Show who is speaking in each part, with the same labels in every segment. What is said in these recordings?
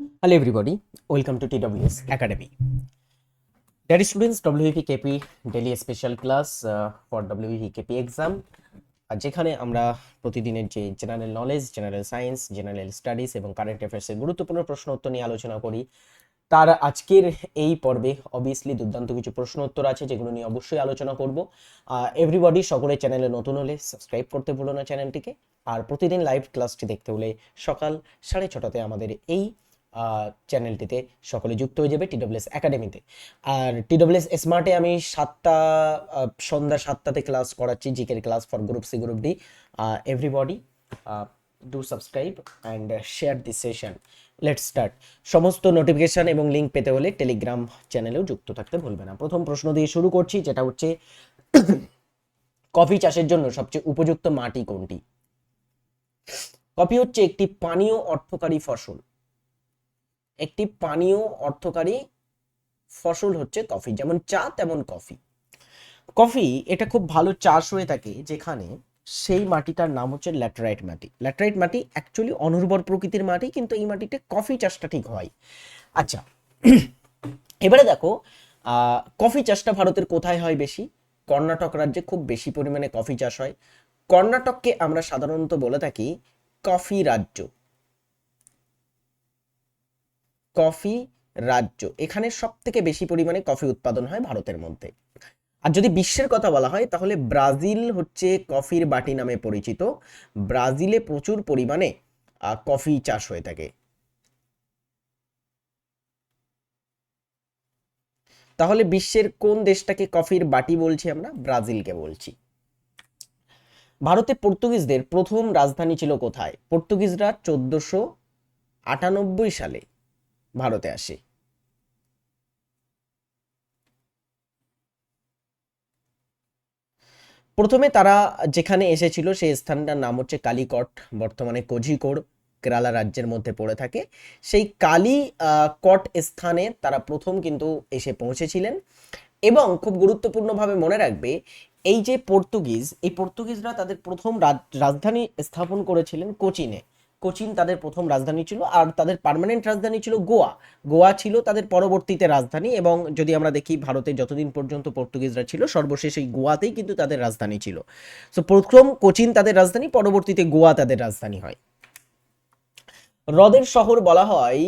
Speaker 1: Everybody, welcome to TWS Academy. Dear students, WVP KP daily special class uh, for WVP KP exam. আর যেখানে আমরা প্রতিদিনের যে general knowledge general science general studies এবং current অ্যাফেয়ার্সের গুরুত্বপূর্ণ প্রশ্ন উত্তর নিয়ে আলোচনা করি তার আজকের এই পর্বে অবভিয়াসলি দুর্দান্ত কিছু প্রশ্ন উত্তর আছে যেগুলো নিয়ে অবশ্যই আলোচনা করব। এভরিবডি সকলে চ্যানেলে নতুন হলে সাবস্ক্রাইব করতে ভুলো না চ্যানেলটিকে আর প্রতিদিন লাইভ ক্লাসটি দেখতে হলে সকাল সাড়ে ছটাতে আমাদের এই চ্যানেলটিতে সকলে যুক্ত হয়ে যাবে টিডব্লিউএস একাডেমিতে আর টিডব্লিউএস স্মার্টে আমি সাতটা সন্ধ্যা সাতটাতে ক্লাস করাচ্ছি জিকের class for group C group D everybody do subscribe and share this session let start সমস্ত নোটিফিকেশন এবং লিঙ্ক পেতে হলে টেলিগ্রাম চ্যানেলেও যুক্ত থাকতে ভুলবে না। প্রথম প্রশ্ন দিয়ে শুরু করছি, যেটা হচ্ছে, কফি চাষের জন্য সবচেয়ে উপযুক্ত মাটি কোনটি? কফি হচ্ছে একটি পানীয় অর্থকারী ফসল। একটি পানীয় অর্থকারী ফসল হচ্ছে কফি, যেমন চা তেমন কফি। কফি এটা খুব ভালো চাষ হয়ে থাকে যেখানে সেই মাটিটার নাম হচ্ছে ল্যাটেরাইট মাটি। ল্যাটেরাইট মাটি অ্যাকচুয়ালি অনুর্বর প্রকৃতির মাটি, কিন্তু এই মাটিতে কফি চাষটা ঠিক হয়। আচ্ছা এবারে দেখো কফি চাষটা ভারতের কোথায় হয় বেশি? কর্ণাটক রাজ্যে খুব বেশি পরিমাণে কফি চাষ হয়। কর্ণাটককে আমরা সাধারণত বলে থাকি কফি রাজ্য। কফি রাজ্য। এখানে সব থেকে বেশি পরিমাণে কফি উৎপাদন হয় ভারতের মধ্যে। আর যদি বিশ্বের কথা বলা হয়, তাহলে ব্রাজিল হচ্ছে কফির বাটি নামে পরিচিত। ব্রাজিলে প্রচুর পরিমাণে কফি চাষ হয়ে থাকে। তাহলে বিশ্বের কোন দেশটাকে কফির বাটি বলছি আমরা? ব্রাজিলকে বলছি। ভারতে পর্তুগিজদের প্রথম রাজধানী ছিল কোথায়? পর্তুগিজরা চোদ্দশো আটানব্বই সালে ভারতে আসে। প্রথমে তারা যেখানে এসেছিল সেই স্থানটার নাম হচ্ছে কালিকট, বর্তমানে কোঝিকোড়, কেরালা রাজ্যের মধ্যে পড়ে থাকে। সেই কালী কট স্থানে তারা প্রথম কিন্তু এসে পৌঁছেছিলেন এবং খুব গুরুত্বপূর্ণভাবে মনে রাখবে, এই যে পর্তুগিজ, এই পর্তুগিজরা তাদের প্রথম রাজ- রাজধানী স্থাপন করেছিলেন কোচিনে। কোচিন তাদের প্রথম রাজধানী ছিল আর তাদের পার্মানেন্ট রাজধানী ছিল গোয়া। গোয়া ছিল তাদের পরবর্তীতে রাজধানী এবং যদি আমরা দেখি ভারতে যতদিন পর্যন্ত পর্তুগিজরা ছিল, সর্বশেষ এই গোয়াতেই কিন্তু তাদের রাজধানী ছিল। সো প্রথম কোচিন তাদের রাজধানী, পরবর্তীতে গোয়া তাদের রাজধানী হয়। হ্রদের শহর বলা হয়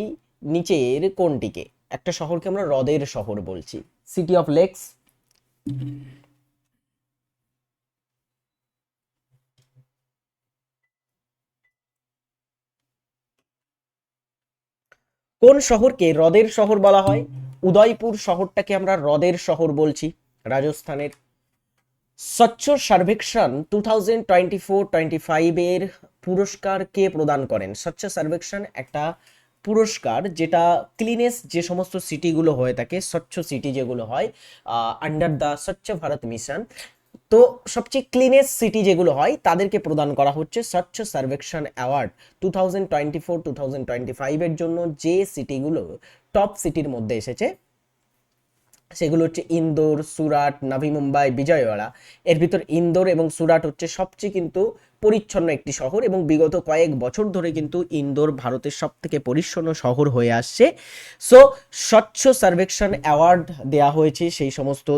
Speaker 1: নিচের কোনটিকে? একটা শহরকে আমরা হ্রদের শহর বলছি। সিটি অফ লেকস কোন শহরকে হ্রদের শহর বলা হয়? উদয়পুর শহরটাকে আমরা হ্রদের শহর বলছি, রাজস্থানের। স্বচ্ছ Survekshan two thousand twenty four twenty ফাইভের পুরস্কার কে প্রদান করেন? স্বচ্ছ সার্ভেক্ষণ একটা পুরস্কার যেটা ক্লিনেস যে সমস্ত সিটিগুলো হয়ে থাকে, স্বচ্ছ সিটি যেগুলো হয় আন্ডার দ্য স্বচ্ছ ভারত মিশন তো সবচেয়ে ক্লিনেস সিটি যেগুলো হয়, তাদেরকে প্রদান করা হচ্ছে স্বচ্ছ Survekshan award two thousand twenty four two thousand twenty ফাইভের জন্য যে সিটিগুলো টপ সিটির মধ্যে এসেছে, সেগুলো হচ্ছে ইন্দোর, সুরাট নাভি মুম্বাই, বিজয়ওয়াড়া। এর ভিতর ইন্দোর এবং সুরাট হচ্ছে সবচেয়ে কিন্তু পরিচ্ছন্ন একটি শহর এবং বিগত কয়েক বছর ধরে কিন্তু ইন্দোর ভারতের সব থেকে পরিচ্ছন্ন শহর হয়ে আসছে। সো স্বচ্ছ সার্ভেক্ষণ অ্যাওয়ার্ড দেয়া হয়েছে সেই সমস্ত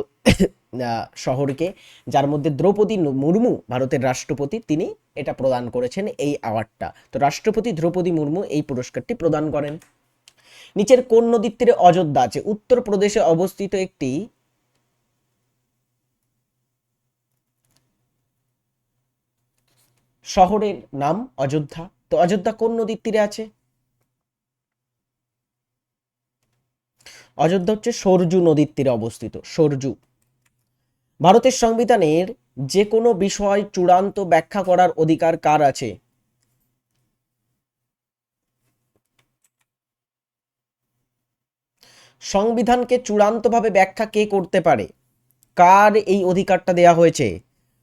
Speaker 1: শহরকে, যার মধ্যে দ্রৌপদী মুর্মু ভারতের রাষ্ট্রপতি, তিনি এটা প্রদান করেছেন এই অ্যাওয়ার্ডটা তো রাষ্ট্রপতি দ্রৌপদী মুর্মু এই পুরস্কারটি প্রদান করেন। নিচের কোন নদীর তীরে অযোধ্যা আছে? উত্তরপ্রদেশে অবস্থিত একটি শহরের নাম অযোধ্যা। তো অযোধ্যা কোন নদীর তীরে আছে? অযোধ্যা হচ্ছে সরজু নদীর তীরে অবস্থিত। সরজু। ভারতের সংবিধানের যে কোনো বিষয় চূড়ান্ত ব্যাখ্যা করার অধিকার কার আছে? সংবিধানকে চূড়ান্তভাবে ব্যাখ্যা কে করতে পারে? কার এই অধিকারটা দেয়া হয়েছে?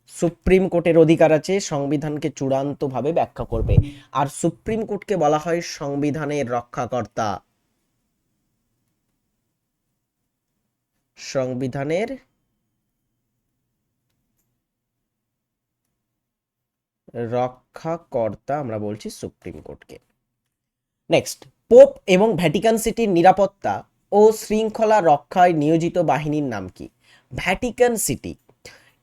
Speaker 1: সুপ্রিম কোর্টের অধিকার আছে, সংবিধানকে চূড়ান্তভাবে ব্যাখ্যা করবে। আর সুপ্রিম কোর্টকে বলা হয় সংবিধানের রক্ষাকর্তা। সংবিধানের রক্ষাকর্তা, আমরা বলছি সুপ্রিম কোর্টকে নেক্সট পোপ এবং ভ্যাটিকান সিটির নিরাপত্তা ও শৃঙ্খলা রক্ষায় নিয়োজিত বাহিনীর নাম কি? ভ্যাটিকান সিটি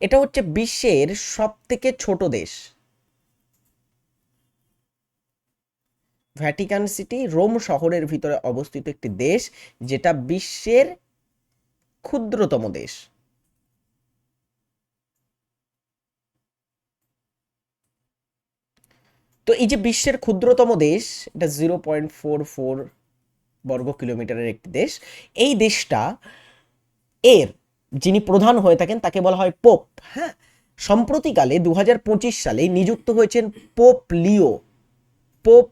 Speaker 1: এটা হচ্ছে বিশ্বের সব থেকে ছোট দেশ। ভ্যাটিকান সিটি রোম শহরের ভিতরে অবস্থিত একটি দেশ, যেটা বিশ্বের ক্ষুদ্রতম দেশ। তো এই যে বিশ্বের ক্ষুদ্রতম দেশ, এটা জিরো পয়েন্ট ফোর ফোর বর্গ কিলোমিটারের একটি দেশ, এই দেশটা এর যিনি প্রধান হয়ে থাকেন তাকে বলা হয় পোপ হ্যাঁ? সম্প্রতিকালে দু হাজার পঁচিশ সালে নিযুক্ত হয়েছেন পোপ লিও পোপ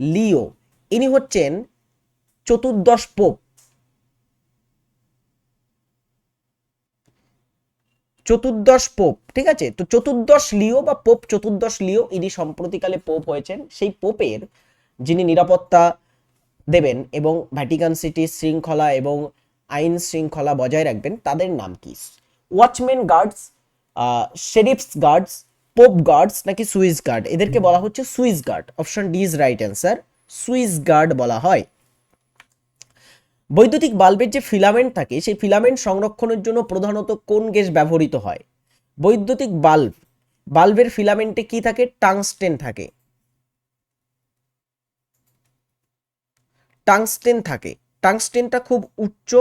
Speaker 1: লিও। ইনি হচ্ছেন চতুর্দশ পোপ। চতুর্দশ পোপ ঠিক আছে? তো চতুর্দশ লিও বা পোপ চতুর্দশ লিও ইনি সম্প্রতিকালে পোপ হয়েছেন। সেই পোপের যিনি নিরাপত্তা দেবেন এবং ভ্যাটিকান সিটির শৃঙ্খলা এবং আইন শৃঙ্খলা বজায় রাখবেন তাদের নাম কি? Watchman guards sheriffs guards pope guards নাকি সুইস গার্ড এদেরকে বলা হচ্ছে Swiss guard option D is right answer Swiss guard বলা হয়। বৈদ্যুতিক বাল্বের যে ফিলামেন্ট থাকে, সেই ফিলামেন্ট সংরক্ষণের জন্য প্রধানত কোন গ্যাস ব্যবহৃত হয়? বৈদ্যুতিক বাল্ব, বাল্বের ফিলামেন্টে কি থাকে? টাংস্টেন থাকে। টাংস্টেন থাকে। টাংস্টেনটা খুব উচ্চ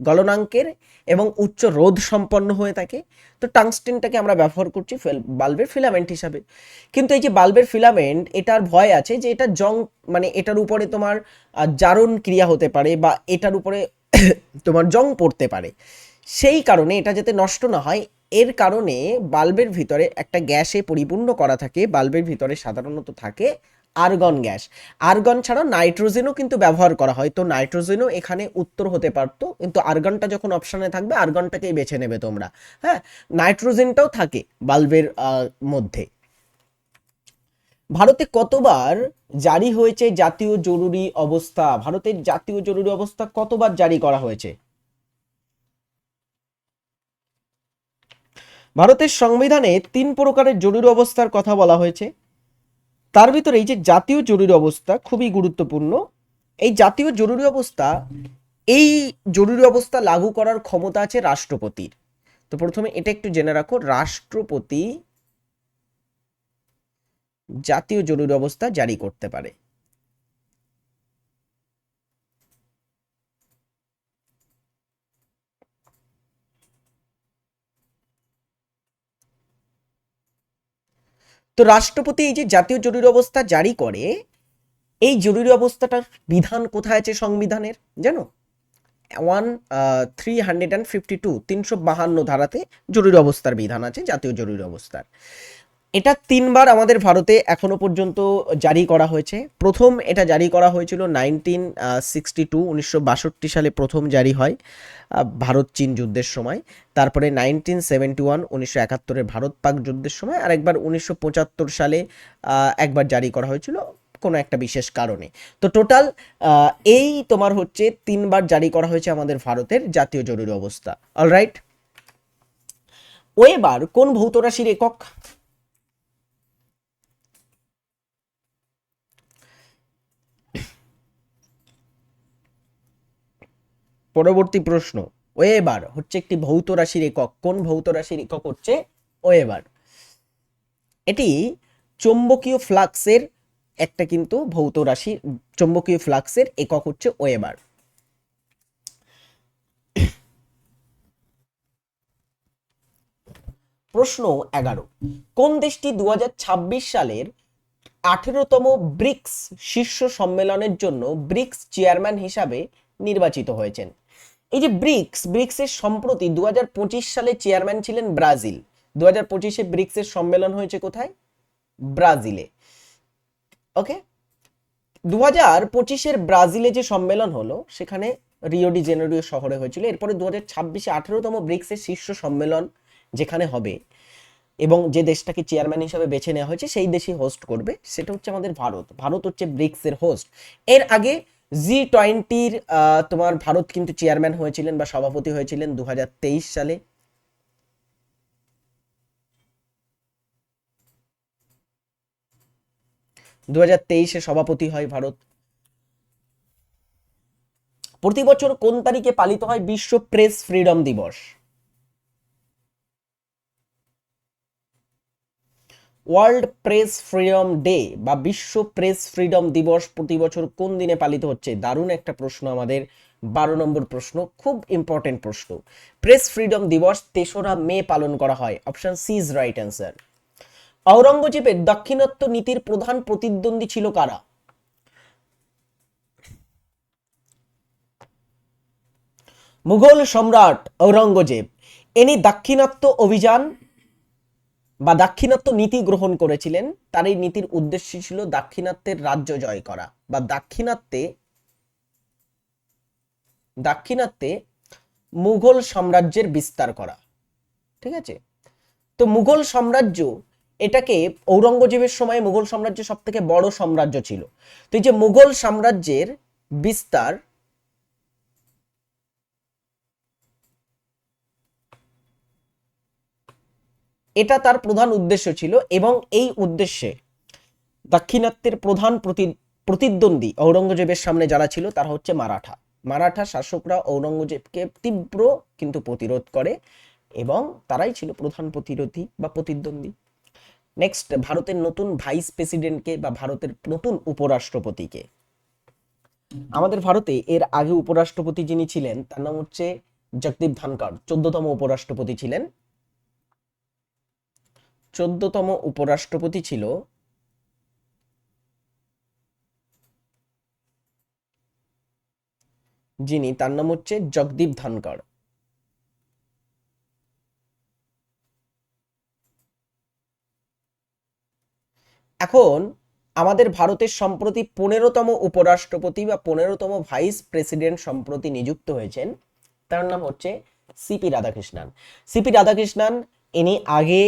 Speaker 1: গলনাঙ্কের এবং উচ্চ রোধ সম্পন্ন হয়ে থাকে। তো টাংস্টেনটাকে আমরা ব্যবহার করছি বাল্বের ফিলামেন্ট হিসাবে। কিন্তু এই যে বাল্বের ফিলামেন্ট, এটার ভয় আছে যে এটা জং মানে এটার উপরে তোমার জারণ ক্রিয়া হতে পারে বা এটার উপরে তোমার জং পড়তে পারে। সেই কারণে এটা যাতে নষ্ট না হয়, এর কারণে বাল্বের ভিতরে একটা গ্যাসে পরিপূর্ণ করা থাকে, বাল্বের ভিতরে সাধারণত থাকে আর্গন গ্যাস। আর্গন ছাড়া নাইট্রোজেনও কিন্তু ব্যবহার করা হয়। তো নাইট্রোজেনও এখানে উত্তর হতে পারতো। কিন্তু আর্গনটা যখন অপশানে থাকবে, আর্গনটাকেই বেছে নেবে তোমরা। হ্যাঁ নাইট্রোজেনটাও থাকে বাল্বের মধ্যে। ভারতে কতবার জারি হয়েছে জাতীয় জরুরি অবস্থা? ভারতের জাতীয় জরুরি অবস্থা কতবার জারি করা হয়েছে? ভারতের সংবিধানে তিন প্রকারের জরুরি অবস্থার কথা বলা হয়েছে। তার ভিতরে এই যে জাতীয় জরুরি অবস্থা খুবই গুরুত্বপূর্ণ। এই জাতীয় জরুরি অবস্থা, এই জরুরি অবস্থা লাগু করার ক্ষমতা আছে রাষ্ট্রপতির। তো প্রথমে এটা একটু জেনে রাখো, রাষ্ট্রপতি জাতীয় জরুরি অবস্থা জারি করতে পারে। তো রাষ্ট্রপতি এই যে জাতীয় জরুরি অবস্থা জারি করে, এই জরুরি অবস্থাটার বিধান কোথায় আছে সংবিধানের? জানো? One three hundred and fifty two তিনশো বাহান্ন ধারাতে জরুরি অবস্থার বিধান আছে, জাতীয় জরুরি অবস্থার। এটা তিনবার আমাদের ভারতে এখনও পর্যন্ত জারি করা হয়েছে। প্রথম এটা জারি করা হয়েছিল নাইনটিন সিক্সটি টু, উনিশশো বাষট্টি সালে প্রথম জারি হয় ভারত চীন যুদ্ধের সময়। তারপরে নাইনটিন সেভেন্টি ওয়ান, উনিশশো একাত্তরের ভারত পাক যুদ্ধের সময়, আর একবার উনিশশো পঁচাত্তর সালে একবার জারি করা হয়েছিল কোনো একটা বিশেষ কারণে। তো টোটাল এই তোমার হচ্ছে তিনবার জারি করা হয়েছে আমাদের ভারতের জাতীয় জরুরি অবস্থা। অলরাইট ও এবার কোন ভৌতরাশির একক? পরবর্তী প্রশ্ন, ওয়েবার হচ্ছে একটি ভৌত রাশির একক। কোন ভৌত রাশির একক হচ্ছে ওয়েবার? এটি চৌম্বকীয় ফ্লাক্সের একটা কিন্তু ভৌত রাশি চৌম্বকীয় ফ্লাক্সের একক হচ্ছে ওয়েবার। প্রশ্ন এগারো। কোন দেশটি দু হাজার ছাব্বিশ সালের আঠেরোতম ব্রিক্স শীর্ষ সম্মেলনের জন্য ব্রিক্স চেয়ারম্যান হিসাবে নির্বাচিত হয়েছেন? এই যে ব্রিক্স, ব্রিক্সের সম্প্রতি দু হাজার পঁচিশ সালে চেয়ারম্যান ছিলেন ব্রাজিল। দু হাজার পঁচিশে ব্রিক্সের সম্মেলন হয়েছে কোথায়? ব্রাজিলে। ওকে? দু হাজার পঁচিশের ব্রাজিলে যে সম্মেলন হলো, সেখানে রিও ডি জেনেরিও শহরে হয়েছিল। এরপরে দু হাজার ছাব্বিশে আঠেরোতম ব্রিক্সের শীর্ষ সম্মেলন যেখানে হবে এবং যে দেশটাকে চেয়ারম্যান হিসাবে বেছে নেওয়া হয়েছে, সেই দেশই হোস্ট করবে। সেটা হচ্ছে আমাদের ভারত। ভারত হচ্ছে ব্রিক্সের হোস্ট এর আগে জি টোয়েন্টির তোমার ভারত কিন্তু চেয়ারম্যান হয়েছিলেন বা সভাপতি হয়েছিলেন তেইশ সালে। দু হাজার তেইশে সভাপতি হয় ভারত। প্রতি বছর কোন তারিখে পালিত হয় বিশ্ব প্রেস ফ্রিডম দিবস? ওয়ার্ল্ড প্রেস ফ্রিডম ডে বা বিশ্ব প্রেস ফ্রিডম দিবস প্রতি বছর কোন দিনে পালিত হচ্ছে? দারুণ একটা প্রশ্ন আমাদের। বারো নম্বর প্রশ্ন, খুব ইম্পর্টেন্ট প্রশ্ন। প্রেস ফ্রিডম দিবস তেসরা মে পালন করা হয়। Option C is right answer. আওরঙ্গজেবের দাক্ষিণাত্য নীতির প্রধান প্রতিদ্বন্দ্বী ছিল কারা? মুঘল সম্রাট ঔরঙ্গজেব। ইনি দাক্ষিণাত্য অভিযান বা দাক্ষিণাত্য নীতি গ্রহণ করেছিলেন, তার এই নীতির উদ্দেশ্য ছিল দাক্ষিণাত্যের রাজ্য জয় করা। বা দাক্ষিণাত্যে দাক্ষিণাত্যে মুঘল সাম্রাজ্যের বিস্তার করা। ঠিক আছে? তো মুঘল সাম্রাজ্য এটাকে ঔরঙ্গজেবের সময় মুঘল সাম্রাজ্য সব থেকে বড় সাম্রাজ্য ছিল। তো এই যে মুঘল সাম্রাজ্যের বিস্তার এটা তার প্রধান উদ্দেশ্য ছিল এবং এই উদ্দেশ্যে দাক্ষিণাত্যের প্রধান প্রতি, প্রতিদ্বন্দ্বী ঔরঙ্গজেবের সামনে যারা ছিল তারা হচ্ছে মারাঠা। মারাঠা শাসকরা ঔরঙ্গজেবকে তীব্র কিন্তু প্রতিরোধ করে এবং তারাই ছিল প্রধান প্রতিরোধী বা প্রতিদ্বন্দ্বী। নেক্সট ভারতের নতুন ভাইস প্রেসিডেন্টকে বা ভারতের নতুন উপরাষ্ট্রপতিকে। আমাদের ভারতে এর আগে উপরাষ্ট্রপতি যিনি ছিলেন তার নাম হচ্ছে জগদীপ ধনকর চোদ্দতম উপরাষ্ট্রপতি ছিলেন। চোদ্দতম উপরাষ্ট্রপতি ছিল যিনি, তার নাম হচ্ছে জগদীপ ধনকর। এখন আমাদের ভারতের সম্প্রতি পনেরোতম উপরাষ্ট্রপতি বা পনেরোতম ভাইস প্রেসিডেন্ট সম্প্রতি নিযুক্ত হয়েছেন, তার নাম হচ্ছে সিপি রাধাকৃষ্ণান। সিপি রাধাকৃষ্ণান, ইনি আগে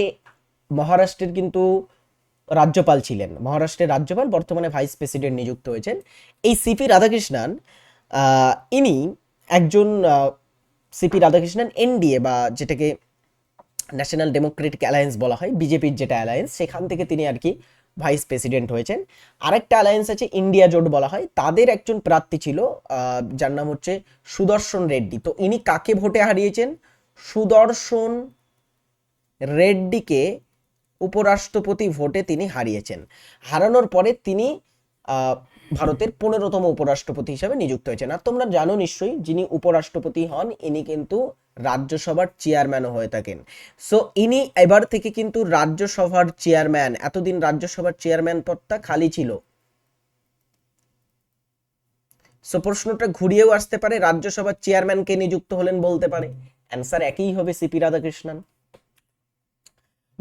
Speaker 1: মহারাষ্ট্রের কিন্তু রাজ্যপাল ছিলেন। মহারাষ্ট্রের রাজ্যপাল, বর্তমানে ভাইস প্রেসিডেন্ট নিযুক্ত হয়েছেন। এই সিপি রাধাকৃষ্ণান ইনি একজন সিপি রাধাকৃষ্ণন এনডিএ বা যেটাকে ন্যাশনাল ডেমোক্রেটিক অ্যালায়েন্স বলা হয়, বিজেপির যেটা অ্যালায়েন্স, সেখান থেকে তিনি আর কি ভাইস প্রেসিডেন্ট হয়েছেন। আরেকটা অ্যালায়েন্স আছে ইন্ডিয়া জোট বলা হয়, তাদের একজন প্রার্থী ছিল যার নাম হচ্ছে সুদর্শন রেড্ডি। তো ইনি কাকে ভোটে হারিয়েছেন? সুদর্শন রেড্ডিকে উপরাষ্ট্রপতি ভোটে তিনি হারিয়েছেন। হারানোর পরে তিনি ভারতের পনেরোতম উপরাষ্ট্রপতি হিসেবে নিযুক্ত হয়েছেন। আর তোমরা জানো নিশ্চয়ই, যিনি উপরাষ্ট্রপতি হন, ইনি কিন্তু রাজ্যসভার চেয়ারম্যানও হয়ে থাকেন। সো, ইনি এবার থেকে কিন্তু রাজ্যসভার চেয়ারম্যান, এতদিন রাজ্যসভার চেয়ারম্যান পদটা খালি ছিল। সো, প্রশ্নটা ঘুরিয়েও আসতে পারে, রাজ্যসভার চেয়ারম্যান কে নিযুক্ত হলেন বলতে পারে। অ্যান্সার একই হবে সিপি রাধাকৃষ্ণন।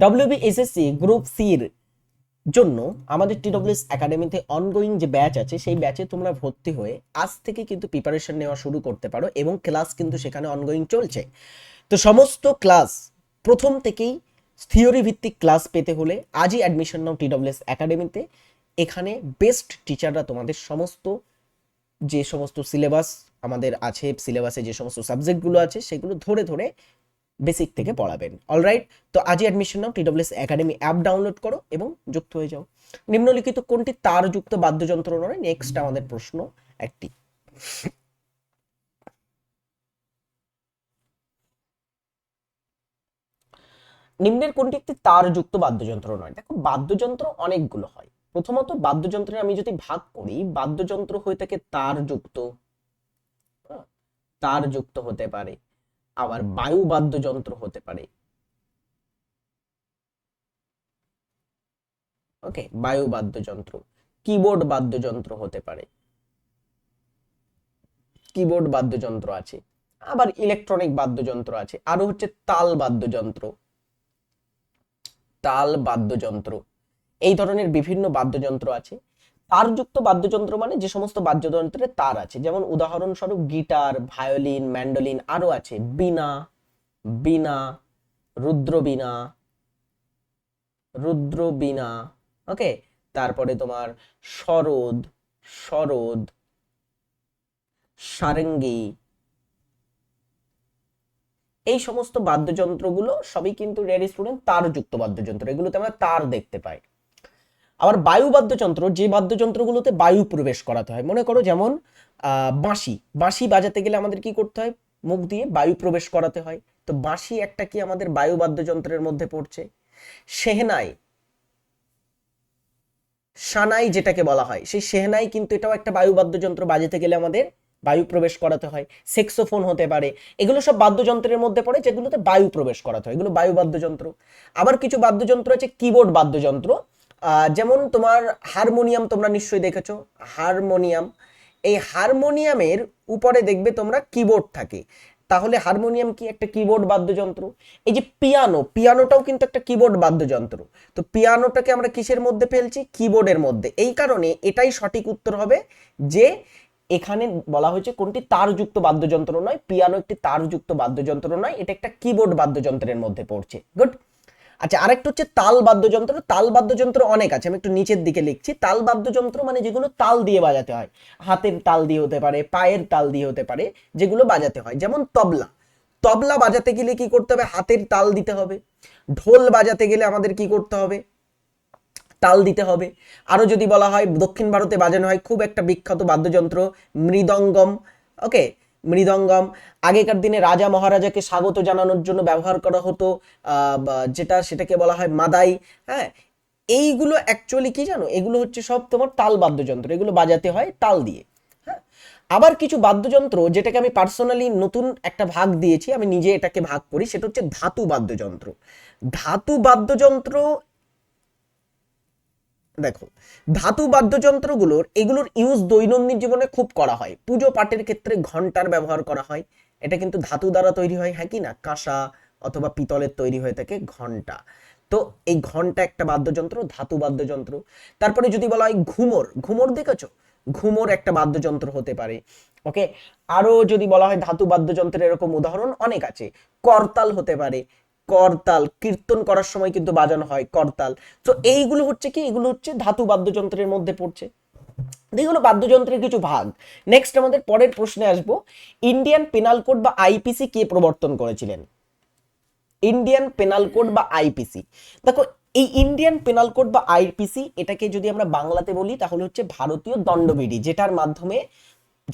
Speaker 1: ডব্লিউবিএসএসসি গ্রুপ সির জন্য আমাদের টিডব্লিউএস একাডেমিতে অনগোয়িং যে ব্যাচ আছে, সেই ব্যাচে তোমরা ভর্তি হয়ে আজ থেকে কিন্তু প্রিপারেশন নেওয়া শুরু করতে পারো এবং ক্লাস কিন্তু সেখানে অনগোয়িং চলছে। তো সমস্ত ক্লাস প্রথম থেকেই থিওরি ভিত্তিক ক্লাস পেতে হলে আজই অ্যাডমিশন নাও টিডব্লিউএস একাডেমিতে এখানে বেস্ট টিচাররা তোমাদের সমস্ত যে সমস্ত সিলেবাস আমাদের আছে সিলেবাসে যে সমস্ত সাবজেক্টগুলো আছে, সেগুলো ধরে ধরে বেসিক থেকে পড়াবেন। অলরাইট তো আজই admission now TWS academy app download করো এবং যুক্ত হয়ে যাও। নিম্নলিখিত কোনটি তারযুক্ত বাদ্যযন্ত্র নয়? নেক্সট আমাদের প্রশ্ন একটি। নিম্নের কোনটি একটি তারযুক্ত বাদ্যযন্ত্র নয়? দেখো বাদ্যযন্ত্র অনেকগুলো হয়। প্রথমত বাদ্যযন্ত্রে আমি যদি ভাগ করি বাদ্যযন্ত্র হয়ে থাকে তারযুক্ত। হ্যাঁ, তারযুক্ত হতে পারে। আবার বায়ু বাদ্যযন্ত্র হতে পারে। ওকে বায়ু বাদ্যযন্ত্র। কিবোর্ড বাদ্যযন্ত্র হতে পারে। কিবোর্ড বাদ্যযন্ত্র আছে। আবার ইলেকট্রনিক বাদ্যযন্ত্র আছে। আরও হচ্ছে তাল বাদ্যযন্ত্র। তাল বাদ্যযন্ত্র। এই ধরনের বিভিন্ন বাদ্যযন্ত্র আছে। তারযুক্ত বাদ্যযন্ত্র মানে যে সমস্ত বাদ্যযন্ত্রে তার আছে। যেমন উদাহরণস্বরূপ গিটার, ভায়োলিন, ম্যান্ডোলিন আরও আছে। বীণা বীণা রুদ্রবীণা রুদ্রবীণা ওকে? তারপরে তোমার সরোদ সরোদ সারেঙ্গি। এই সমস্ত বাদ্যযন্ত্রগুলো সবই কিন্তু রেয়ার স্টুডেন্ট তারযুক্ত বাদ্যযন্ত্র। এগুলোতে আমরা তার দেখতে পাই। আবার বায়ু বাদ্যযন্ত্র, যে বাদ্যযন্ত্রগুলোতে বায়ু প্রবেশ করাতে হয়, মনে করো যেমন বাঁশি। বাঁশি বাজাতে গেলে আমাদের কি করতে হয়? মুখ দিয়ে বায়ু প্রবেশ করাতে হয়। তো বাঁশি একটা কি আমাদের বায়ু বাদ্যযন্ত্রের মধ্যে পড়ছে? সেহনাই। সানাই যেটাকে বলা হয়, সেই সেহনাই কিন্তু এটাও একটা বায়ু বাদ্যযন্ত্র বাজাতে গেলে আমাদের বায়ু প্রবেশ করাতে হয়। সেক্সোফোন হতে পারে। এগুলো সব বাদ্যযন্ত্রের মধ্যে পড়ে যেগুলোতে বায়ু প্রবেশ করাতে হয়। এগুলো বায়ু বাদ্যযন্ত্র। আবার কিছু বাদ্যযন্ত্র আছে, কিবোর্ড বাদ্যযন্ত্র। যেমন তোমার হারমোনিয়াম তোমরা নিশ্চয়ই দেখেছ, হারমোনিয়াম। এই হারমোনিয়ামের উপরে দেখবে তোমরা কিবোর্ড থাকে। তাহলে হারমোনিয়াম কি একটা কিবোর্ড বাদ্যযন্ত্র? এই যে পিয়ানো পিয়ানোটাও কিন্তু একটা কিবোর্ড বাদ্যযন্ত্র। তো পিয়ানোটাকে আমরা কিসের মধ্যে ফেলছি? কিবোর্ডের মধ্যে। এই কারণে এটাই সঠিক উত্তর হবে যে এখানে বলা হয়েছে কোনটি তারযুক্ত বাদ্যযন্ত্র নয় পিয়ানো একটি তারযুক্ত বাদ্যযন্ত্র নয়, এটা একটা কিবোর্ড বাদ্যযন্ত্রের মধ্যে পড়ছে। গুড আচ্ছা আরেকটা হচ্ছে তাল বাদ্যযন্ত্র। তাল বাদ্যযন্ত্র অনেক আছে, আমি একটু নিচের দিকে লিখছি। তাল বাদ্যযন্ত্র মানে যেগুলো তাল দিয়ে বাজাতে হয়। হাতের তাল দিয়ে হতে পারে, পায়ের তাল দিয়ে হতে পারে, যেগুলো বাজাতে হয়। যেমন তবলা। তবলা বাজাতে গেলে কি করতে হবে? হাতের তাল দিতে হবে। ঢোল বাজাতে গেলে আমাদের কি করতে হবে? তাল দিতে হবে। আরও যদি বলা হয়, দক্ষিণ ভারতে বাজানো হয় খুব একটা বিখ্যাত বাদ্যযন্ত্র, মৃদঙ্গম। ওকে? মৃদঙ্গম। আগেকার দিনে রাজা মহারাজাকে স্বাগত জানানোর জন্য ব্যবহার করা হতো যেটা সেটাকে বলা হয় মাদাই হ্যাঁ? এইগুলো অ্যাকচুয়ালি কি জানো? এগুলো হচ্ছে সব তোমার তাল বাদ্যযন্ত্র। এগুলো বাজাতে হয় তাল দিয়ে হ্যাঁ? আবার কিছু বাদ্যযন্ত্র যেটাকে আমি পার্সোনালি নতুন একটা ভাগ দিয়েছি, আমি নিজে এটাকে ভাগ করি, সেটা হচ্ছে ধাতু বাদ্যযন্ত্র। ধাতু বাদ্যযন্ত্র দেখো, ধাতু বাদ্যযন্ত্রগুলোর, এগুলোর ইউজ দৈনন্দিন জীবনে খুব করা হয়। পুজো পাঠের ক্ষেত্রে ঘণ্টার ব্যবহার করা হয়। এটা কিন্তু ধাতু দ্বারা তৈরি হয় হ্যাঁ কি না? কাঁসা অথবা পিতলের তৈরি হয়ে থাকে ঘণ্টা। তো এই ঘণ্টা একটা বাদ্যযন্ত্র, ধাতু বাদ্যযন্ত্র। তারপরে যদি বলা হয় ঘুমর ঘুমর দেখেছ? ঘুমোর একটা বাদ্যযন্ত্র হতে পারে। ওকে আরও যদি বলা হয় ধাতু বাদ্যযন্ত্রের এরকম উদাহরণ অনেক আছে। করতাল হতে পারে করতাল, কীর্তন করার সময় কিন্তু বাজানো হয় করতাল। তো এইগুলো হচ্ছে কি? এগুলো হচ্ছে ধাতু বাদ্যযন্ত্রের মধ্যে পড়ছে। এগুলো বাদ্যযন্ত্রের কিছু ভাগ। নেক্সট আমাদের পরের প্রশ্নে আসব। ইন্ডিয়ান পেনাল কোড বা আইপিসি কে প্রবর্তন করেছিলেন? ইন্ডিয়ান পেনাল কোড বা আইপিসি দেখো, এই ইন্ডিয়ান পেনাল কোড বা আইপিসি এটাকে যদি আমরা বাংলাতে বলি, তাহলে হচ্ছে ভারতীয় দণ্ডবিধি, যেটার মাধ্যমে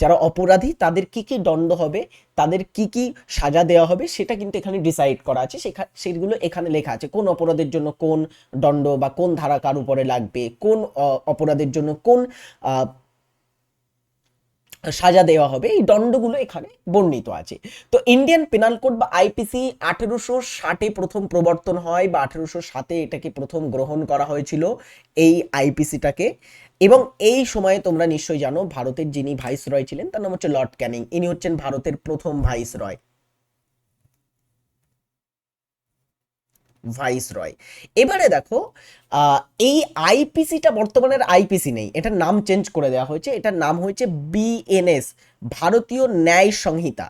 Speaker 1: যারা অপরাধী, তাদের কি কি দণ্ড হবে, তাদের কি কি সাজা দেওয়া হবে, সেটা কিন্তু এখানে ডিসাইড করা আছে। সেগুলো এখানে লেখা আছে। কোন অপরাধের জন্য কোন দণ্ড বা কোন ধারা কার উপরে লাগবে, কোন অপরাধের জন্য কোন সাজা দেওয়া হবে। এই দণ্ডগুলো এখানে বর্ণিত আছে। তো ইন্ডিয়ান পেনাল কোড বা আইপিসি আঠেরোশো ষাটে প্রথম প্রবর্তন হয় বা আঠেরোশো সাতে এটাকে প্রথম গ্রহণ করা হয়েছিল এই আইপিসিটাকে এবং এই সময়ে তোমরা নিশ্চয়ই জানো, ভারতের যিনি ভাইস রয় ছিলেন, তার নাম হচ্ছে লর্ড ক্যানিং ইনি হচ্ছেন ভারতের প্রথম ভাইস ভাইস রয় এবারে দেখো এই আইপিসিটা বর্তমানের আইপিসি নেই। এটার নাম চেঞ্জ করে দেওয়া হয়েছে। এটার নাম হয়েছে বিএনএস ভারতীয় ন্যায় সংহিতা।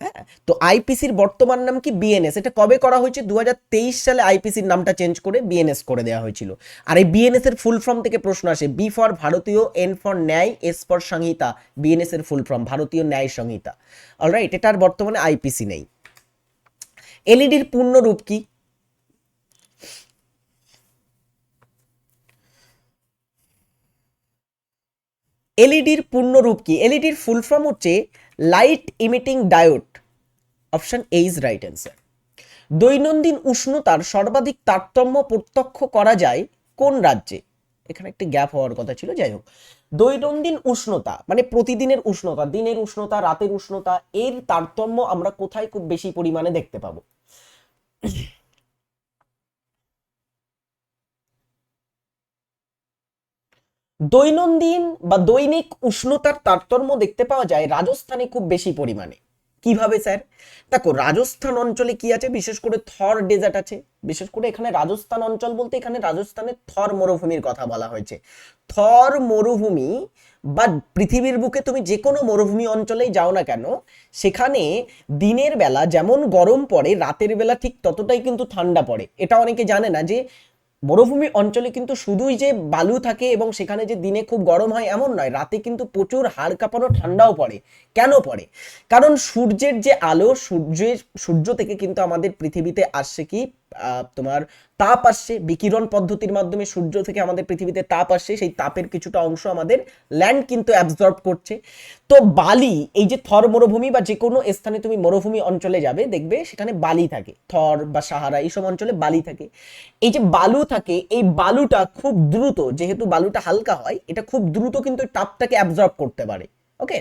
Speaker 1: হ্যাঁ? তো আইপিসির বর্তমান নাম কি বিএনএস এটা কবে করা হয়েছে? দু হাজার তেইশ সালে আইপিসির নামটা চেঞ্জ করে বিএনএস করে দেওয়া হয়েছিল। আর এই বিএনএস এর ফুল ফর্ম থেকে প্রশ্ন আসে B for Bharatiya N for Nyaya S for Sanhita. BNS এর ফুল ফর্ম ভারতীয় ন্যায় সংহিতা। অলরাইট এটার বর্তমানে আইপিসি নেই। এলইডির পূর্ণ রূপ কি? এলইডির পূর্ণরূপ কি? এলইডির ফুল ফর্ম হচ্ছে light emitting diode option A is right answer দৈনন্দিন উষ্ণতার সর্বাধিক তারতম্য প্রত্যক্ষ করা যায় কোন রাজ্যে? এখানে একটি গ্যাপ হওয়ার কথা ছিল, যাই হোক। দৈনন্দিন উষ্ণতা মানে প্রতিদিনের উষ্ণতা, দিনের উষ্ণতা, রাতের উষ্ণতা, এর তারতম্য আমরা কোথায় খুব বেশি পরিমাণে দেখতে পাবো? দৈনন্দিন বা দৈনিক উষ্ণতার তারতম্য দেখতে পাওয়া যায় রাজস্থানে খুব বেশি পরিমাণে। কীভাবে, স্যার? দেখো, রাজস্থান অঞ্চলে কি আছে? বিশেষ করে থর ডেজার্ট আছে। বিশেষ করে এখানে রাজস্থান অঞ্চল বলতে এখানে রাজস্থানের থর মরুভূমির কথা বলা হয়েছে। থর মরুভূমি বা পৃথিবীর বুকে তুমি যে কোনো মরুভূমি অঞ্চলেই যাও না কেন, সেখানে দিনের বেলা যেমন গরম পড়ে, রাতের বেলা ঠিক ততটাই কিন্তু ঠান্ডা পড়ে। এটা অনেকে জানে না যে মরুভূমি অঞ্চলে কিন্তু শুধুই যে বালু থাকে এবং সেখানে যে দিনে খুব গরম হয় এমন নয়, রাতে কিন্তু প্রচুর হাড় কাঁপানো ঠান্ডাও পড়ে। কেন পড়ে? কারণ সূর্যের যে আলো, সূর্যের, সূর্য থেকে কিন্তু আমাদের পৃথিবীতে আসছে কি? তোমার তাপ আসছে, বিকিরণ পদ্ধতির মাধ্যমে সূর্য থেকে আমাদের পৃথিবীতে তাপ আসছে, সেই তাপের কিছুটা অংশ আমাদের ল্যান্ড কিন্তু অ্যাবজর্ব করছে। তো বালি, এই যে থর মরুভূমি বা যে কোনো স্থানে তুমি মরুভূমি অঞ্চলে যাবে, দেখবে সেখানে বালি থাকে। থর বা সাহারা, এইসব অঞ্চলে বালি থাকে। এই যে বালু থাকে, এই বালুটা খুব দ্রুত, যেহেতু বালুটা হালকা হয়, এটা খুব দ্রুত কিন্তু তাপটাকে অ্যাবজর্ব করতে পারে। ওকে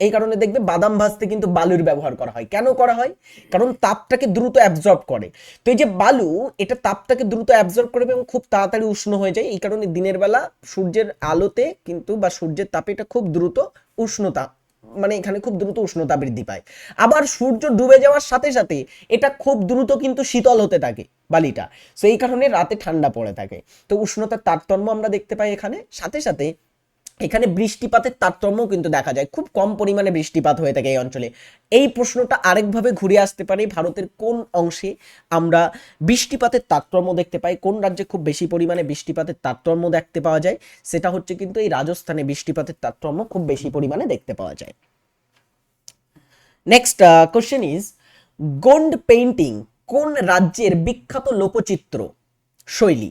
Speaker 1: এই কারণে দেখবে বাদাম ভাজতে কিন্তু বালুর ব্যবহার করা হয়। কেন করা হয়? কারণ তাপটাকে দ্রুত অ্যাবজর্ব করে। তো এই যে বালু, এটা তাপটাকে দ্রুত অ্যাবজর্ব করবে এবং খুব তাড়াতাড়ি উষ্ণ হয়ে যায়। এই কারণে দিনের বেলা সূর্যের আলোতে কিন্তু বা সূর্যের তাপে এটা খুব দ্রুত উষ্ণতা মানে এখানে খুব দ্রুত উষ্ণতা বৃদ্ধি পায়। আবার সূর্য ডুবে যাওয়ার সাথে সাথে এটা খুব দ্রুত কিন্তু শীতল হতে থাকে বালিটা। এই কারণে রাতে ঠান্ডা পড়ে থাকে। তো উষ্ণতার তারতম্য আমরা দেখতে পাই এখানে। সাথে সাথে এখানে বৃষ্টিপাতের তারতম্য কিন্তু দেখা যায়। খুব কম পরিমাণে বৃষ্টিপাত হয়ে থাকে এই অঞ্চলে। এই প্রশ্নটা আরেকভাবে ঘুরে আসতে পারে ভারতের কোন অংশে আমরা বৃষ্টিপাতের তারতম্য দেখতে পাই, কোন রাজ্যে খুব বেশি পরিমাণে বৃষ্টিপাতের তারতম্য দেখতে পাওয়া যায়, সেটা হচ্ছে কিন্তু এই রাজস্থানে বৃষ্টিপাতের তারতম্য খুব বেশি পরিমাণে দেখতে পাওয়া যায়। Next question is Gond painting কোন রাজ্যের বিখ্যাত লোকচিত্র শৈলী?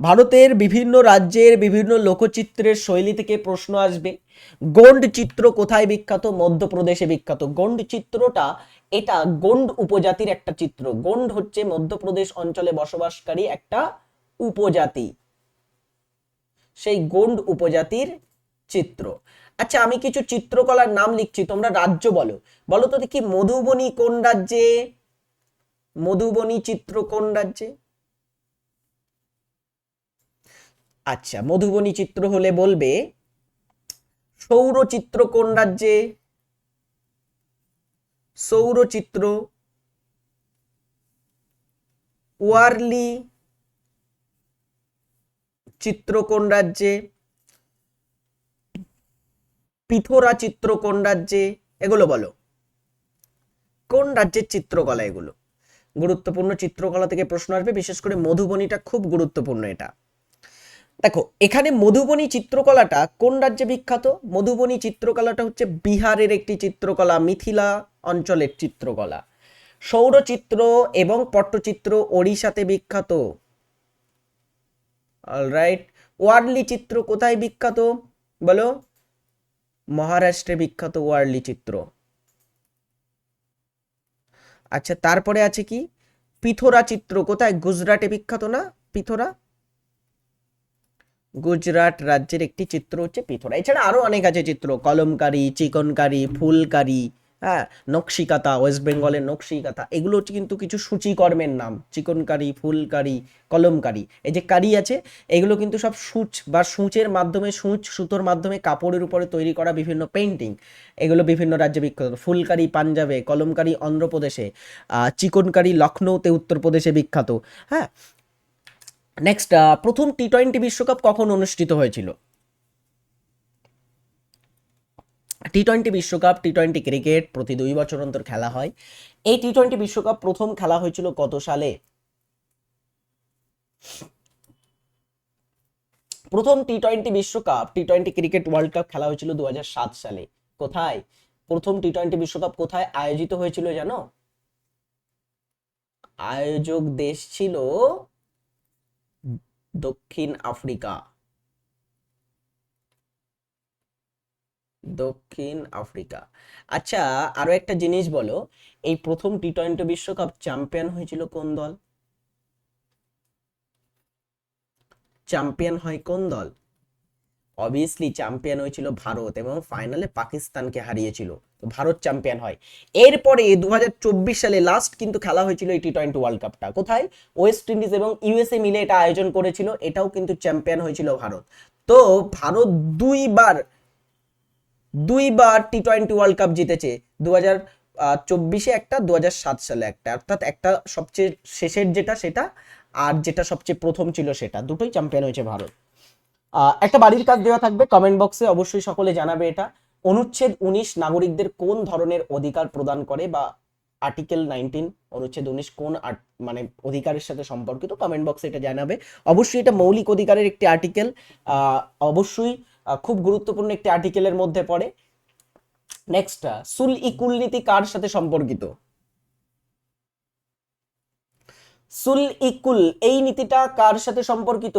Speaker 1: ভারতের বিভিন্ন রাজ্যের বিভিন্ন লোকচিত্রের শৈলী থেকে প্রশ্ন আসবে। গোন্ড চিত্র কোথায় বিখ্যাত? মধ্যপ্রদেশে বিখ্যাত। গোন্ড চিত্রটা, এটা গোন্ড উপজাতির একটা চিত্র। গোন্ড হচ্ছে মধ্যপ্রদেশ অঞ্চলে বসবাসকারী একটা উপজাতি। সেই গোন্ড উপজাতির চিত্র। আচ্ছা আমি কিছু চিত্রকলার নাম লিখছি, তোমরা রাজ্য বলো। বলো তো দেখি, মধুবনী কোন রাজ্যে? মধুবনী চিত্র কোন রাজ্যে? আচ্ছা মধুবনী চিত্র হলে বলবে, সৌরচিত্র কোন রাজ্যে? সৌরচিত্র, ওয়ারলি চিত্র কোন রাজ্যে? পিথোরা চিত্র কোন রাজ্যে? এগুলো বলো। কোন রাজ্যের চিত্রকলা এগুলো? গুরুত্বপূর্ণ চিত্রকলা থেকে প্রশ্ন আসবে, বিশেষ করে মধুবনীটা খুব গুরুত্বপূর্ণ এটা। দেখো, এখানে মধুবনী চিত্রকলাটা কোন রাজ্যে বিখ্যাত? মধুবনী চিত্রকলাটা হচ্ছে বিহারের একটি চিত্রকলা, মিথিলা অঞ্চলের চিত্রকলা। সৌরচিত্র এবং পট্টচিত্র ওড়িশাতে বিখ্যাত। অলরাইট ওয়ার্লি চিত্র কোথায় বিখ্যাত? বলো। মহারাষ্ট্রে বিখ্যাত ওয়ার্লি চিত্র। আচ্ছা তারপরে আছে কি? পিথোরা চিত্র কোথায়? গুজরাটে বিখ্যাত না? পিথোরা? গুজরাট রাজ্যের একটি চিত্র হচ্ছে পিথোরা। এছাড়া আরও অনেক আছে চিত্র, কলমকারি, চিকনকারি, ফুলকারি হ্যাঁ নকশিকাতা, ওয়েস্ট বেঙ্গলের নকশিকাতা, এগুলো হচ্ছে কিন্তু কিছু সূচিকর্মের নাম, চিকনকারি, ফুলকারি, কলমকারি। এই যে কারি আছে, এগুলো কিন্তু সব সূচ বা সূচের মাধ্যমে, সূচ, সুতোর মাধ্যমে কাপড়ের উপরে তৈরি করা বিভিন্ন পেন্টিং এগুলো বিভিন্ন রাজ্যে বিখ্যাত। ফুলকারি পাঞ্জাবে, কলমকারি অন্ধ্রপ্রদেশে চিকনকারি লখনৌতে উত্তরপ্রদেশে বিখ্যাত হ্যাঁ নেক্সট প্রথম টি টোয়েন্টি বিশ্বকাপ কখন অনুষ্ঠিত হয়েছিল? টি টোয়েন্টি বিশ্বকাপ টি টোয়েন্টি ক্রিকেট প্রতি দুই বছর অন্তর খেলা হয়। এই টি টোয়েন্টি বিশ্বকাপ প্রথম খেলা হয়েছিল কত সালে? প্রথম টি টোয়েন্টি বিশ্বকাপ T twenty cricket world cup খেলা হয়েছিল দু হাজার সাত সালে। কোথায়? প্রথম টি টোয়েন্টি বিশ্বকাপ কোথায় আয়োজিত হয়েছিল জানো? আয়োজক দেশ ছিল দক্ষিণ আফ্রিকা। দক্ষিণ আফ্রিকা। আচ্ছা আরও একটা জিনিস বলো, এই প্রথম টি টোয়েন্টি বিশ্বকাপ চ্যাম্পিয়ন হয়েছিল কোন দল? চ্যাম্পিয়ন হয় কোন দল? অবভিয়াসলি চ্যাম্পিয়ন হয়েছিল ভারত এবং ফাইনালে পাকিস্তানকে হারিয়েছিল। ভারত চ্যাম্পিয়ন হয়। এরপরে দু হাজার চব্বিশ সালে লাস্ট কিন্তু খেলা হয়েছিল এই টি টোয়েন্টি ওয়ার্ল্ড কাপটা কোথায়? ওয়েস্ট ইন্ডিজ এবং ইউএসএ মিলে এটা আয়োজন করেছিল, এটাও কিন্তু চ্যাম্পিয়ন হয়েছিল ভারত। তো ভারত দুইবার দুইবার টি টোয়েন্টি ওয়ার্ল্ড কাপ জিতেছে। দু চব্বিশে একটা দু সাত সালে একটা। অর্থাৎ একটা সবচেয়ে শেষের যেটা সেটা, আর যেটা সবচেয়ে প্রথম ছিল সেটা। দুটোই চ্যাম্পিয়ন হয়েছে ভারত। একটা বাড়ির কাজ দেওয়া থাকবে কমেন্ট বক্সে অবশ্যই সকলে জানাবে এটা। অনুচ্ছেদ উনিশ নাগরিকদের কোন ধরনের অধিকার প্রদান করে বা আর্টিকেল নাইনটিন অনুচ্ছেদ উনিশ কোন মানে অধিকারের সাথে সম্পর্কিত? কমেন্ট বক্সে এটা জানাবে। অবশ্যই এটা মৌলিক অধিকারের একটি আর্টিকেল অবশ্যই খুব গুরুত্বপূর্ণ একটি আর্টিকেলের মধ্যে পড়ে। নেক্সট সুল ইকুল নীতি কার সাথে সম্পর্কিত? সুল ইকুল এই নীতিটা কার সাথে সম্পর্কিত?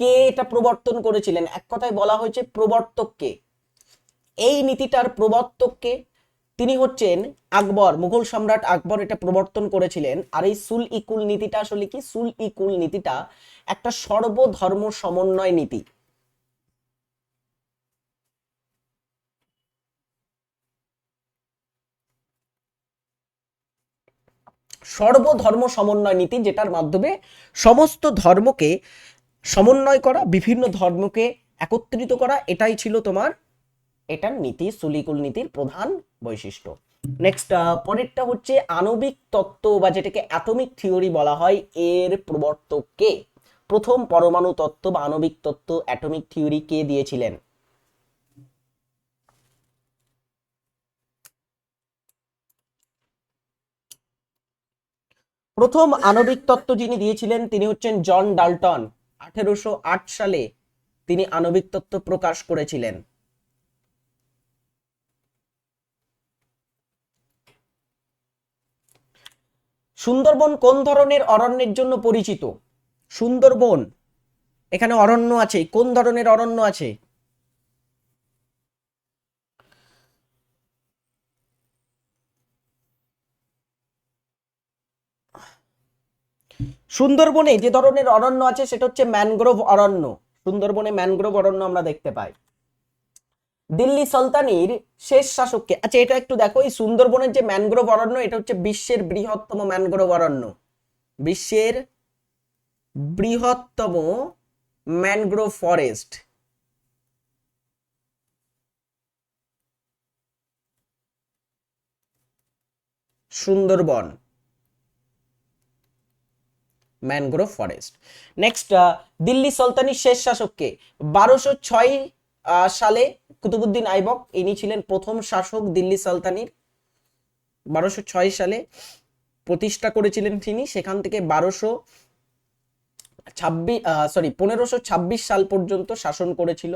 Speaker 1: কে এটা প্রবর্তন করেছিলেন? এক কথায় বলা হয়েছে প্রবর্তককে। এই নীতিটার প্রবর্তককে তিনি হচ্ছেন আকবর, মুঘল সম্রাট আকবর এটা প্রবর্তন করেছিলেন। আর এই সুল ইকুল নীতিটা আসলে কি? সুল ইকুল নীতিটা একটা সর্বধর্ম সমন্বয় নীতি। সর্বধর্ম সমন্বয় নীতি যেটার মাধ্যমে সমস্ত ধর্মকে সমন্বয় করা, বিভিন্ন ধর্মকে একত্রিত করা, এটাই ছিল তোমার এটার নীতি সুলিকুল নীতির প্রধান বৈশিষ্ট্য। নেক্সট পরেরটা হচ্ছে আণবিক তত্ত্ব বা যেটাকে অ্যাটমিক থিওরি বলা হয়, এর প্রবর্তক কে প্রথম পরমাণু তত্ত্ব বা আণবিক তত্ত্ব অ্যাটমিক থিওরি কে দিয়েছিলেন? প্রথম আণবিক তত্ত্ব যিনি দিয়েছিলেন, তিনি হচ্ছেন জন ডাল্টন। আঠেরোশো সালে তিনি আণবিক তত্ত্ব প্রকাশ করেছিলেন। সুন্দরবন কোন ধরনের অরণ্যের জন্য পরিচিত? সুন্দরবন। এখানে অরণ্য আছে। কোন ধরনের অরণ্য আছে? সুন্দরবনে যে ধরনের অরণ্য আছে, সেটা হচ্ছে ম্যানগ্রোভ অরণ্য। সুন্দরবনে ম্যানগ্রোভ অরণ্য আমরা দেখতে পাই। দিল্লি সুলতানির শেষ শাসককে। আচ্ছা এটা একটু দেখো, এই সুন্দরবনের যে ম্যানগ্রোভ অরণ্য, এটা হচ্ছে বিশ্বের বৃহত্তম ম্যানগ্রোভ অরণ্য। বিশ্বের বৃহত্তম mangrove forest. Sundarban. Mangrove forest. Next Delhi সুলতানির শেষ শাসককে। বারোশো ছয় সালে কুতুবুদ্দিন আইবক, ইনি ছিলেন প্রথম শাসক দিল্লি সালতানির। বারোশো ছয় সালে প্রতিষ্ঠা করেছিলেন তিনি। সেখান থেকে বারোশো ছাব্বিশ সরি পনেরোশো ছাব্বিশ সাল পর্যন্ত শাসন করেছিল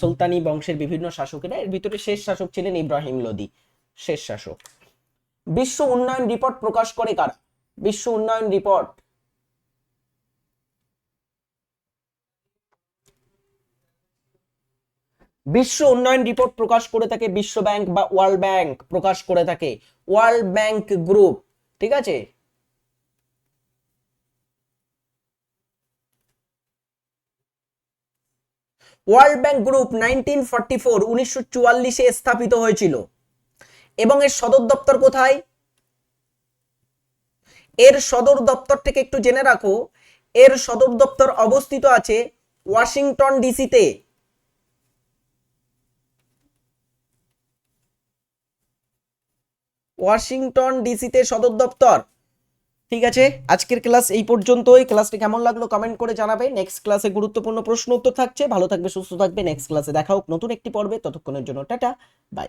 Speaker 1: সুলতানি বংশের বিভিন্ন শাসকেরা। এর ভিতরে শেষ শাসক ছিলেন ইব্রাহিম লোদি, শেষ শাসক। বিশ্ব উন্নয়ন রিপোর্ট প্রকাশ করে কারা? বিশ্ব উন্নয়ন রিপোর্ট বিশ্ব উন্নয়ন রিপোর্ট প্রকাশ করে থাকে বিশ্ব ব্যাংক বা ওয়ার্ল্ড ব্যাংক প্রকাশ করে থাকে। ওয়ার্ল্ড ব্যাংক গ্রুপ ঠিক আছে? World bank group nineteen forty four উনিশশো চুয়াল্লিশে স্থাপিত হয়েছিল। এবং এর সদর দপ্তর কোথায়? এর সদর দপ্তর থেকে একটু জেনে রাখো, এর সদর দপ্তর অবস্থিত আছে ওয়াশিংটন ডিসিতে। ওয়াশিংটন ডিসিতে সদর দপ্তর। ঠিক আছে? আজকের ক্লাস এই পর্যন্তই। ক্লাসটি কেমন লাগল কমেন্ট করে জানাবে। নেক্সট ক্লাসে গুরুত্বপূর্ণ প্রশ্ন উত্তর থাকছে। ভালো থাকবে, সুস্থ থাকবে। নেক্সট ক্লাসে দেখা হোক নতুন একটি পর্বে। ততক্ষণের জন্য টাটা, বাই।